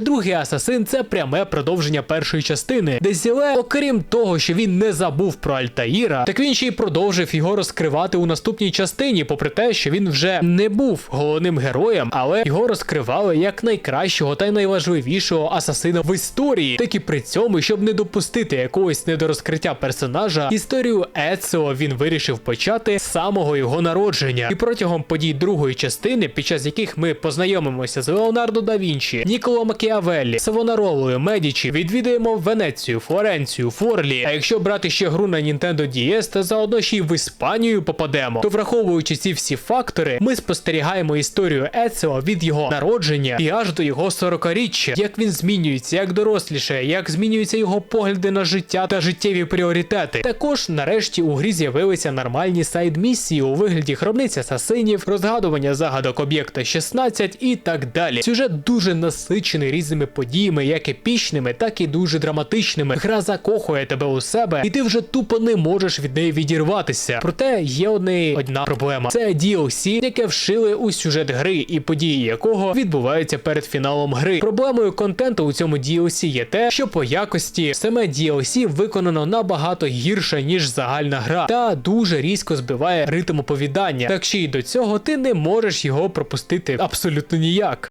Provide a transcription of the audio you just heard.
Другий асасин це пряме продовження першої частини, де Зіле, окрім того, що він не забув про Альтаїра, так він ще й продовжив його розкривати у наступній частині, попри те, що він вже не був головним героєм, але його розкривали як найкращого та найважливішого асасина в історії. Так і при цьому, щоб не допустити якогось недорозкриття персонажа, історію Еціо він вирішив почати з самого його народження. І протягом подій другої частини, під час яких ми познайомимося з Леонардо да Вінчі, Ніколо Макіавеллі, Савонаролою, Медічі, відвідаємо Венецію, Флоренцію, Форлі. А якщо брати ще гру на Nintendo DS, та заодно ще й в Іспанію попадемо, то враховуючи ці всі фактори, ми спостерігаємо історію Еціо від його народження і аж до його 40-річчя, як він змінюється, як доросліше, як змінюються його погляди на життя та життєві пріоритети. Також нарешті у грі з'явилися нормальні сайд-місії у вигляді гробниць асасинів, розгадування загадок об'єкта 16 і так далі. Сюжет дуже насичений різними подіями, як епічними, так і дуже драматичними. Гра закохує тебе у себе, і ти вже тупо не можеш від неї відірватися. Проте є одне одна проблема: це DLC, яке вшили у сюжет гри, і події якого відбуваються перед фіналом гри. Проблемою контенту у цьому DLC є те, що по якості саме DLC виконано набагато гірше, ніж загальна гра, та дуже різко збиває ритм оповідання. Так ще й до цього ти не можеш його пропустити абсолютно ніяк.